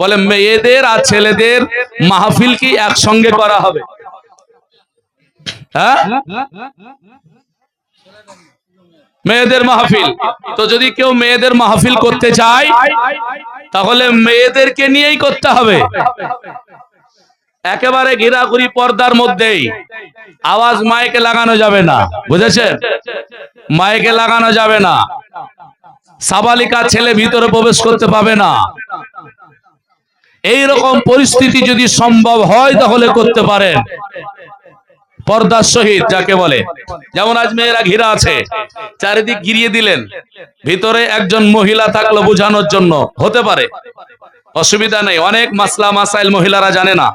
বলে, মেয়েদের আর ছেলেদের মাহফিল কি একসঙ্গে করা হবে? হ্যাঁ? মেয়েদের মাহফিল। তো যদি কেউ মেয়েদের মাহফিল করতে চায়, তাহলে মেয়েদেরকে নিয়েই করতে হবে। একেবারে ঘিরাঘুরি পর্দার মধ্যেই আওয়াজ মাইকে লাগানো যাবে না। বুঝেছেন? মাইকে লাগানো যাবে না। সাবালিকা ছেলে ভিতরে প্রবেশ করতে পাবে না। এই রকম পরিস্থিতি যদি সম্ভব হয় তাহলে করতে পারেন। পর্দার সহিত, যাকে বলে। যেমন আজ মেয়েরা ঘিরা আছে, চারিদিক ঘিরিয়ে দিলেন। ভিতরে একজন মহিলা থাকল বোঝানোর জন্য। হতে পারে। অসুবিধা নেই। অনেক মাসলা মাসাইল মহিলারা জানে না।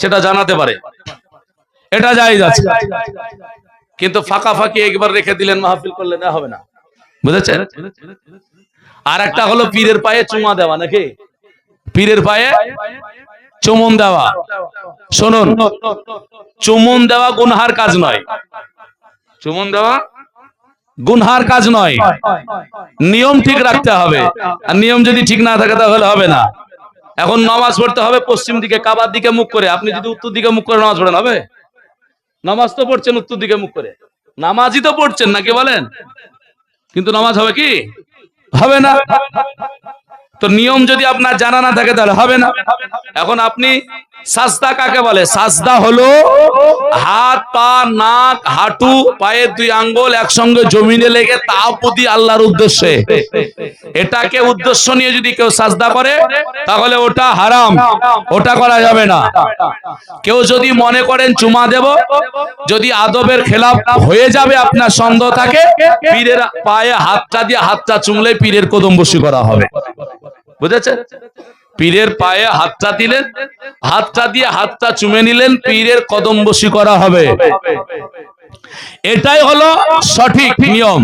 সেটা জানাতে পারে। এটা যাই যাচ্ছে কিন্তু ফাঁকা ফাঁকি একবার রেখে দিলেন, মাহফিল করলে না হবে না। বুঝেছেন? আর একটা হলো পীরের পায়ে চুমা দেওয়া, নাকি? পীরের পায়ে চুমন দেওয়া। শুনুন, চুমন দেওয়া গুনহার কাজ নয়। চুমন দেওয়া গুনহার কাজ নয়। নিয়ম ঠিক রাখতে হবে। আর নিয়ম যদি ঠিক না থাকে তাহলে হবে না। এখন নামাজ পড়তে হবে পশ্চিম দিকে, কাবার দিকে মুখ করে। আপনি যদি উত্তর দিকে মুখ করে নামাজ পড়েন, হবে? নামাজ তো পড়ছেন উত্তর দিকে মুখ করে। নামাজই তো পড়ছেন নাকি বলেন? কিন্তু নামাজ হবে কি? হবে না। তো নিয়ম যদি আপনার জানা না থাকে তাহলে হবে না। এখন আপনি সাজদা কাকে বলে? সাজদা হলো হাত, পা, নাক, হাঁটু, পায়ের দুই আঙ্গুল একসঙ্গে জমিনে লেগে তাপতি আল্লাহর উদ্দেশ্যে। এটাকে উদ্দেশ্য নিয়ে যদি কেউ সাজদা করে, তাহলে ওটা হারাম। ওটা করা যাবে না। কেউ যদি মনে করেন চুমা দেব, যদি আদবের খেলাফ হয়ে যাবে, আপনার সন্দেহ থাকে, পীরের পায়ে হাতটা দিয়ে হাতটা চুমলে পীরের কদম বসি করা হবে। বুঝেছে? পীরের পায়ে হাতটা দিলেন, হাতটা দিয়ে হাতটা চুমে নিলেন, পীরের কদম বসি করা হবে। এটাই হলো সঠিক নিয়ম।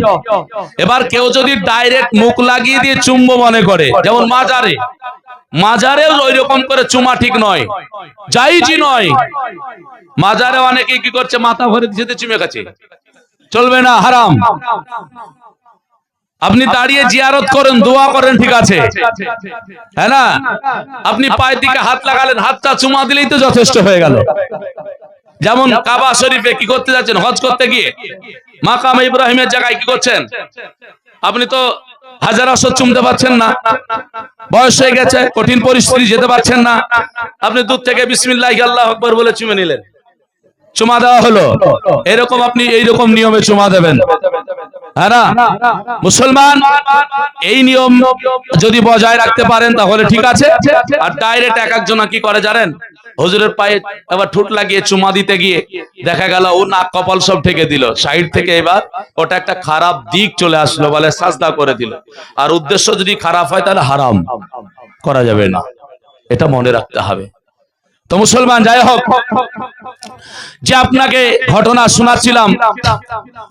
এবার কেউ যদি ডাইরেক্ট মুখ লাগিয়ে দিয়ে চুম্ব মনে করে, যেমন মাজারে। মাজারেও ওই রকম করে চুমা ঠিক নয়। যাইজি নয়। মাজারে অনেকে কি করছে, মাথা ভরে দিতে চুমে খাচ্ছে। চলবে না, হারাম। আপনি দাঁড়িয়ে জিয়ারত করেন, দোয়া করেন, ঠিক আছে? হ্যাঁ না? আপনি পায়ের দিকে হাত লাগালেন, হাতটা চুমা দিলেই তো যথেষ্ট হয়ে গেল। যেমন কাবা শরীফে কি করতে যাচ্ছেন? হজ করতে গিয়ে? মাকাম ইব্রাহিমের জায়গায় কি করছেন? আপনি তো হাজার আসর চুমতে পারছেন না। বয়স হয়ে গেছে, কঠিন পরিস্থিতি যেতে পারছেন না। আপনি দূর থেকে বিসমিল্লাহ, আল্লাহ আকবর বলে চুমে নিলেন। চুমা দেওয়া হলো। এরকম আপনি এইরকম নিয়মে চুমা দেবেন। মুসলমান, এই নিয়ম যদি বজায় রাখতে পারেন তাহলে ঠিক আছে। আর ডাইরেক্ট এক একজন কি করে জানেন? হুজুরের পায়ে এবার ঠুট লাগিয়ে চুমা দিতে গিয়ে দেখা গেল ও নাক কপাল সব ঠেকে দিল। সাইড থেকে এবার ওটা একটা খারাপ দিক চলে আসলো বলে সাজদা করে দিল। আর উদ্দেশ্য যদি খারাপ হয় তাহলে হারাম। করা যাবে না। এটা মনে রাখতে হবে। তো মুসলমান, যাই হোক। যে আপনাকে ঘটনা শোনাচ্ছিলাম,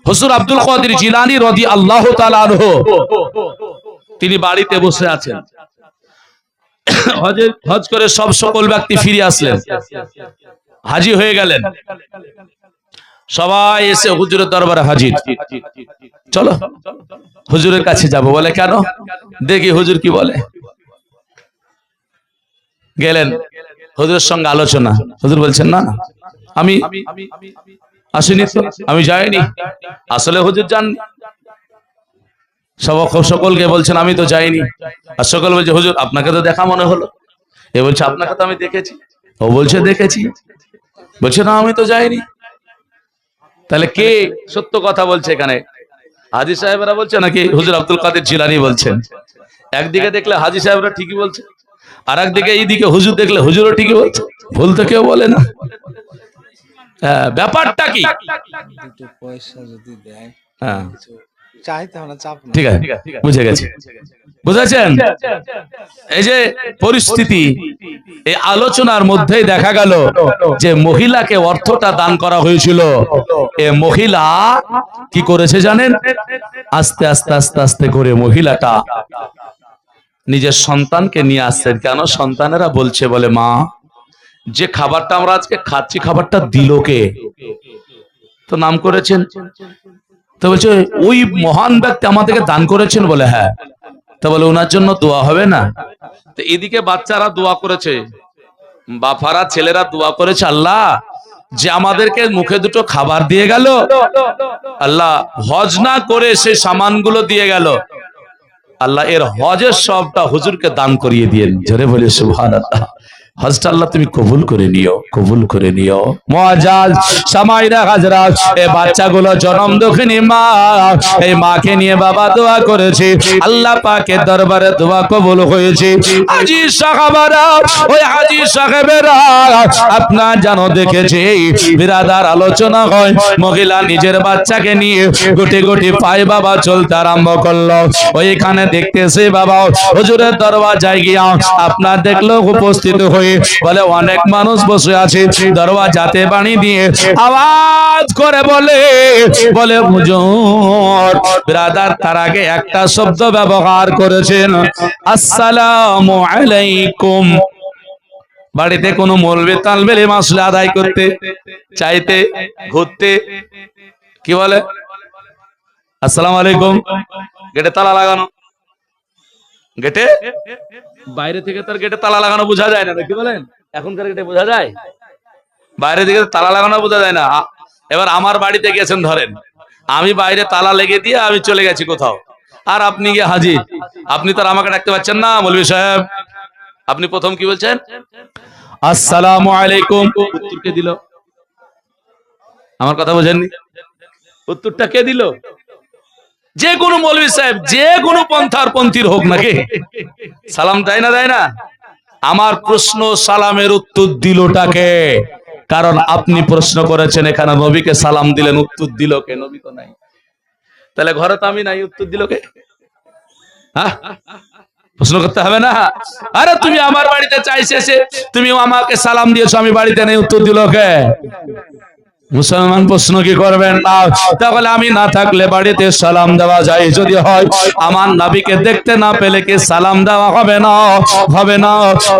হুজুর আব্দুল কাদের জিলানি রদি আল্লাহ তিনি বাড়িতে বসে আছেন। হজ করে সব সকল ব্যক্তি ফিরে আসলেন। হাজি হয়ে গেলেন। সবাই এসে হুজুরের দরবারে হাজির। চলো, হুজুরের কাছে যাব। বলে, কেন? দেখি হুজুর কি বলে। গেলেন। হুজুরের সঙ্গে আলোচনা। হুজুর বলছেন না। আমি আসিনি আমি যাইনি। আসলে হুজুর যান। সব সকলকে বলছেন আমি তো যাইনি। আর সকল বলছে হুজুর আপনাকে তো দেখা মনে হলো। এ বলছে আপনাকে তো আমি দেখেছি। ও বলছে দেখেছি। বলছে না আমি তো যাইনি। তাহলে কে সত্য কথা বলছে এখানে? হাজি সাহেবরা বলছে নাকি হুজুর আব্দুল কাদের জিলানি বলছেন? একদিকে দেখলে হাজি সাহেবরা ঠিকই বলছে আর একদিকে এইদিকে হুজুর দেখলে হুজুরও ঠিকই বলছে। ভুল তো কেউ বলে না। ব্যাপারটা কি? দুটো পয়সা যদি দেয় হ্যাঁ। ঠিক আছে। বুঝে গেছি। বুঝেছেন? এই যে পরিস্থিতি এই আলোচনার মধ্যেই দেখা গেল যে মহিলাকে অর্থটা দান করা হয়েছিল। এ মহিলা কি করেছে জানেন? আস্তে আস্তে আস্তে আস্তে করে মহিলাটা নিজের সন্তানকে নিয়ে আসছেন। কেন? সন্তানেরা বলছে বলে মা যে খাবারটা আমরা আজকে খাচ্ছি, খাবারটা দিল কে? তো নাম করেছেন? তো বলছে, ওই মহান ব্যক্তি আমাদেরকে দান করেছেন বলে হ্যাঁ। তা বলে, ওনার জন্য দোয়া হবে না? তো এদিকে বাচ্চারা দোয়া করেছে। বাফারা ছেলেরা দোয়া করেছে, আল্লাহ, যে আমাদেরকে মুখে দুটো খাবার দিয়ে গেল, আল্লাহ, হজ না করে সে সামানগুলো দিয়ে গেল। আল্লাহ, এর হজের সবটা হুজুরকে দান করিয়ে দিয়ে জোরে বলে সুভান আল্লাহ হজটা আল্লাহ তুমি কবুল করে নিও, কবুল করে নিও। বাচ্চাগুলো জন্ম দুঃখিনী মা, এই মাকে নিয়ে বাবা দোয়া করেছে, আল্লাহ পাকের দরবারে দোয়া কবুল হয়েছে। সাহাবারা, ওই দেখেছে, বিরাদার আলোচনা হয়, মহিলা নিজের বাচ্চাকে নিয়ে গুটি গুটি পায়ে বাবা চলতে আরম্ভ করল। ওইখানে দেখতেছে বাবা, হুজুরের দরওয়াজায় গিয়া আপনার দেখল উপস্থিত হয়ে বলে অনেক মানুষ বসে আছে, দরওয়াজাতে বাণী দিয়ে আওয়াজ করে বলে বলে, হুজুর, ব্রাদার তার আগে একটা শব্দ ব্যবহার করেছেন। আসসালামু আলাইকুম। বাড়িতে কোনো মলবে তালবেলে মাসলে আদায় করতে, চাইতে, ঘুরতে, কি বলে? আসসালামু আলাইকুম। গেটে তালা লাগানো। গেটে? বাইরে থেকে তার গেটে তালা লাগানো বোঝা যায় না কি বলেন এখনকার গেটে বোঝা যায়? বাইরে থেকে তালা লাগানো বোঝা যায় না। এবার আমার বাড়িতে গেছেন ধরেন। আমি বাইরে তালা লেগে দিয়ে আমি চলে গেছি কোথাও। আর আপনি গিয়ে হাজির। আপনি তো আর আমাকে ডাকতে পারছেন না মৌলভী সাহেব। আপনি প্রথম কি বলছেন? আসসালামু আলাইকুম। উত্তর কে দিল। আমার কথা বোঝেননি? উত্তরটা কে দিল? যে কোনো মৌলভী সাহেব, যে কোনো পন্থার পন্থীর হোক নাকি? সালাম দেয় না দেয় না? আমার প্রশ্ন সালামের উত্তর দিলটাকে কারণ আপনি প্রশ্ন করেছেন, এখানে নবীকে সালাম দিলেন, উত্তর দিল কে? নবী তো নাই। তাহলে ঘরে তো আমি নাই, উত্তর দিল কে? হ্যাঁ? প্রশ্ন করতে হবে না? আরে তুমি আমার বাড়িতে চাইছে তুমি আমাকে সালাম দিয়েছ, আমি বাড়িতে নেই, উত্তর দিল কে? মুসলমান প্রশ্ন কি করবেন না? তাহলে আমি না থাকলে বাড়িতে সালাম দেওয়া যায়। যদি হয় আমার নাবিকে দেখতে না পেলে কি সালাম দেওয়া হবে না? হবে না।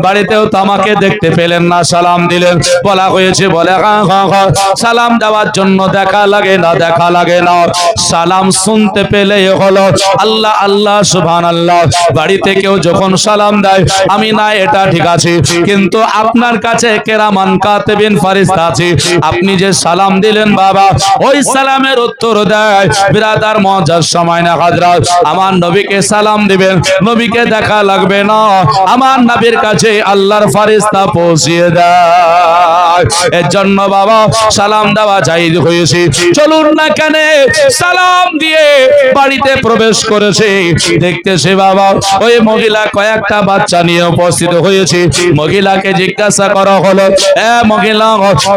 বাড়িতেও তো আমাকে দেখতে পেলেন না সালাম দিলেন। বলা হয়েছে বলে হ্যাঁ, হ্যাঁ, হ্যাঁ, সালাম দেওয়ার জন্য দেখা লাগে না দেখা লাগে না। সালাম শুনতে পেলে হলো আল্লাহ আল্লাহ সুবহান আল্লাহ বাড়িতে কেউ যখন সালাম দেয় আমি না এটা ঠিক আছে। কিন্তু আপনার কাছে কেরামান কাতেবিন ফারিস্তা আছে। আপনি যে সালাম দিলেন বাবা। ওই সালামের উত্তর দেয়, বিরাদার মজার সময় না হাজরাত। আমার নবীকে সালাম দিবেন, নবীকে দেখা লাগবে না। আমার নবীর কাছে আল্লাহর ফারিস্তা পৌঁছিয়ে দেয়। এর জন্য বাবা, সালাম দেওয়া যাই হয়েছে। চলুন না কেন, সালাম দিয়ে বাড়িতে প্রবেশ করেছে। দেখতেছে বাবা, ওই মহিলা কয়েকটা বাচ্চা নিয়ে উপস্থিত হয়েছে। মহিলাকে জিজ্ঞাসা করা হলো, এ মহিলা,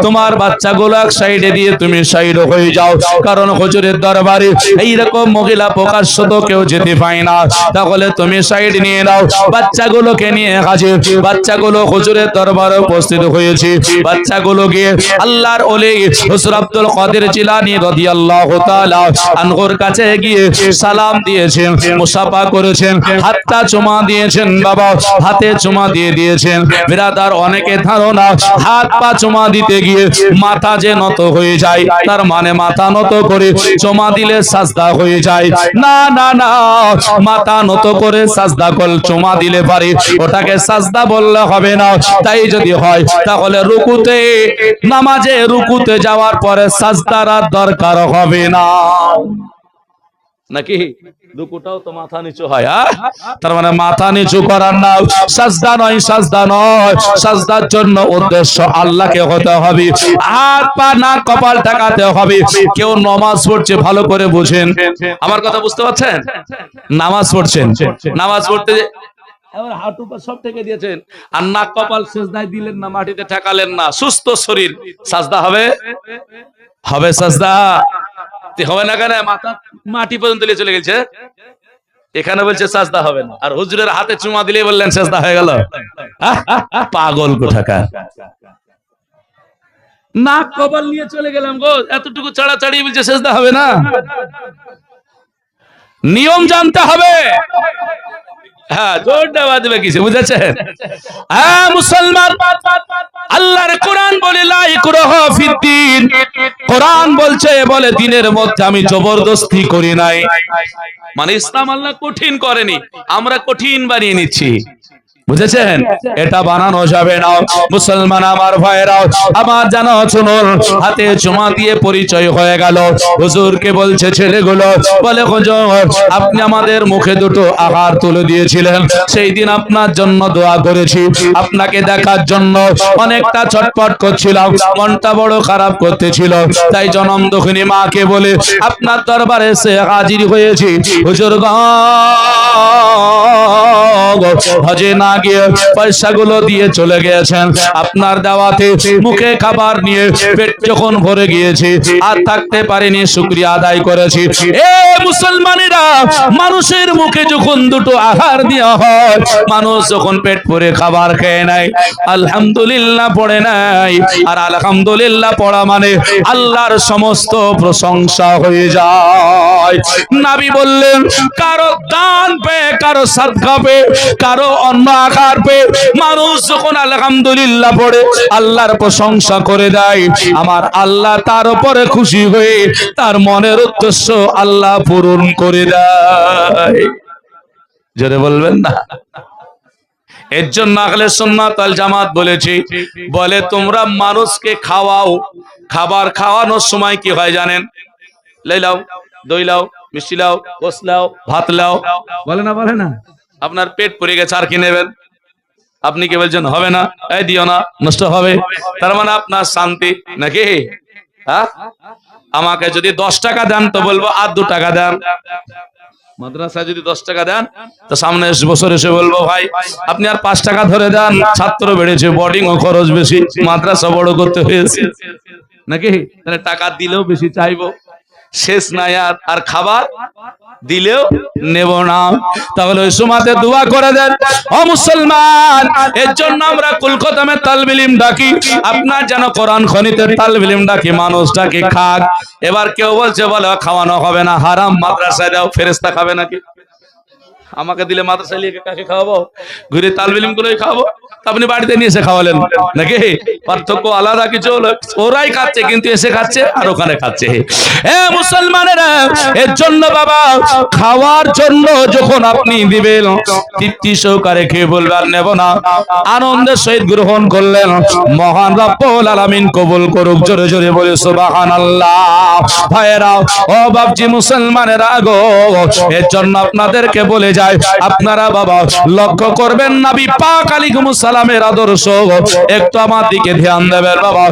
তোমার বাচ্চাগুলো এক সাইডে দিয়ে তুমি সাইড হয়ে যাও। কারণ হুজুরের দরবারে এইরকম মহিলা প্রকাশ্য তো কেউ যেতে পায় না। তাহলে তুমি সাইড নিয়ে নাও। বাচ্চাগুলোকে নিয়ে হাজির। বাচ্চাগুলো হুজুরের দরবারে উপস্থিত হয়েছে। বাচ্চাগুলো গিয়ে আল্লাহর ওলি হুজুর আব্দুল কাদের জিলানী রাদিয়াল্লাহু তাআলা আনহুর কাছে গিয়ে সালাম দিয়েছেন, মুসাফা করেছেন। হাতটা চুমা দিয়েছেন বাবা। হাতে চুমা দিয়ে দিয়েছেন। বিরাদার অনেকে ধারণা, হাত পা চুমা দিতে গিয়ে মাথা যে নত হয়ে যায়, তার মানে মাথা নত করে জমা দিলে সাজদা হয়ে যায়। না না না, মাথা নত করে সাজদা কল জমা দিলে পারে। ওটাকে সাজদা বললে হবে না। তাই যদি হয়, তাহলে রুকুতে, নামাজে রুকুতে যাওয়ার পরে সাজদার দরকার হবে না। নাকি? রুকুটাও তো মাথা নিচু হয় হ্যাঁ? তার মানে মাথা নিচু করার না সাজদা নয় সাজদা নয়। সাজদার জন্য উদ্দেশ্য আল্লাহকে হতে হবে। হাত, পা না কপাল ঠেকাতে হবে। কেউ নামাজ পড়ছে, ভালো করে বুঝেন। আমার কথা বুঝতে পারছেন? নামাজ পড়ছেন? নামাজ পড়তে এবার হাঁটু পা সব থেকে দিয়েছেন। আর নাক, কপাল সেজদায় দিলেন না, মাটিতে ঠেকালেন না। সুস্থ শরীর। সাজদা হবে? হবে সাজদা। হবে না কেন? মাথা মাটি পর্যন্ত নিয়ে চলে গেছে। এখানে বলছে, সাজদা হবে না। আর হুজুরের হাতে চুমা দিলে বললেন, সাজদা হয়ে গেল। পাগল কোথাকার। নাক কবল নিয়ে চলে গেলাম গো। এতটুকু চাড়া চাড়ি বলছে, সেজদা হবে না। নিয়ম জানতে হবে। হ্যাঁ কিছু হ্যাঁ মুসলমান। আল্লাহর বলছে, বলে, দিনের মধ্যে আমি জবরদস্তি করি নাই। মানে ইসলাম আল্লাহ কঠিন করেনি, আমরা কঠিন বানিয়ে নিচ্ছি। বুঝেছেন? এটা বানানো যাবে না। মুসলমান আমার ভাইরাও আমার জানা শুনুন হাতে চুমা দিয়ে পরিচয় হয়ে গেল। হুজুরকে বলছে ছেলেগুলো বলে হুজুর আপনি আমাদের মুখে দুটো আহার তুলে দিয়েছিলেন। সেই দিন আপনার জন্য দোয়া করেছি। আপনাকে দেখার জন্য অনেকটা ছটপট করছিলাম। মনটা বড় খারাপ করতেছিল। তাই জনম দক্ষিণী মাকে বলে আপনার দরবারে এসে হাজির হয়েছি। হুজুর গো হজে না গিয়ে পয়সাগুলো দিয়ে চলে গিয়েছেন। আপনার দাওয়াতে মুখে খাবার নিয়ে পেট যখন ভরে গিয়েছে, আর থাকতে পারেনি, শুক্রিয়া আদায় করেছি। এ মুসলমানেরা, মানুষের মুখে যখন দুটো আহার দেওয়া হয়, মানুষ যখন পেট ভরে খাবার খেয়ে নেয়, আলহামদুলিল্লাহ পড়ে নাই আর আলহামদুলিল্লাহ পড়া মানে আল্লাহর সমস্ত প্রশংসা হয়ে যায়। নাবি বললেন, কারও দান পে কারও সাদকা পে কারও অন্য আকার পে মানুষ যখন আলহামদুলিল্লাহ পড়ে, আল্লাহর প্রশংসা করে দেয়। আমার আল্লাহ তার উপরে খুশি হয়ে তার মনের উদ্দেশ্য আল্লাহ পূরণ করে দেয়। জোরে বলবেন না? এর জন্য আহলে সুন্নাত আল জামাত বলেছি, বলে তোমরা মানুষকে খাওয়াও, খাবার খাওয়ানোর সময় কি হয় জানেন? লাই লাও, দই লাও, মিষ্টি লাও, গোস লাও, ভাত লাও। বলে না বলে না। আপনার পেট পড়ে গেছে, আর কি নেবেন? আপনি কি বলছেন, হবে না? এই দিও না, নষ্ট হবে। তার মানে আপনার শান্তি নাকি? হ্যাঁ? আমাকে যদি দশ টাকা দেন, তো বলব, আর দু টাকা দেন। মাদ্রাসায় যদি দশ টাকা দেন, তো সামনে এস- বছর এসে বলব, ভাই, আপনি আর পাঁচ টাকা ধরে দেন, ছাত্র বেড়েছে বোর্ডিং ও খরচ বেশি, মাদ্রাসা বড় করতে হয়েছে। নাকি? তাহলে টাকা দিলেও বেশি চাইব। শেষ নাই আর আর খাবার? দিলেও নেব না। তাহলে ওই সময়তে দোয়া করে দেন, ও মুসলমান, এর জন্য আমরা কলকাতামে তালবিলিম ডাকি। আপনার যেন কোরআন খনিতে তালবিলিম ডাকি মানুষটাকে খাক। এবার কেউ বলছে, বলে, খাওয়ানো হবে না, হারাম, মাদ্রাসায় দাও ফেরেস্তা খাবে নাকি? আমাকে দিলে মাদ্রাসায় লিখে কাকে খাওয়াবো? ঘুরে তালবিলিম গুলোই খাওয়াবো। আপনি বাড়িতে নিয়ে এসে খাওয়ালেন নাকি? পার্থক্য আলাদা কিছু হলো। ওরাই খাচ্ছে, কিন্তু এসে খাচ্ছে আর ওখানে খাচ্ছে। এ মুসলমানেরা, এর জন্য বাবা, খাওয়ার জন্য যখন আপনি দিবেন, তৃপ্তি সহকারে খেয়ে বলবেন নেব না। আনন্দের সহিত গ্রহণ করলেন। মহান রব্বুল আলামিন কবুল করুক, জোরে জোরে বলে, সুবহানাল্লাহ। ভাইরা ও বাপজি মুসলমানের আগো এর জন্য আপনাদেরকে বলে যায়। আপনারা বাবা, লক্ষ্য করবেন নাবি, পাক আলী সালামের আদর্শ। একটু আমার দিকে ধ্যান দেবেন বাবা।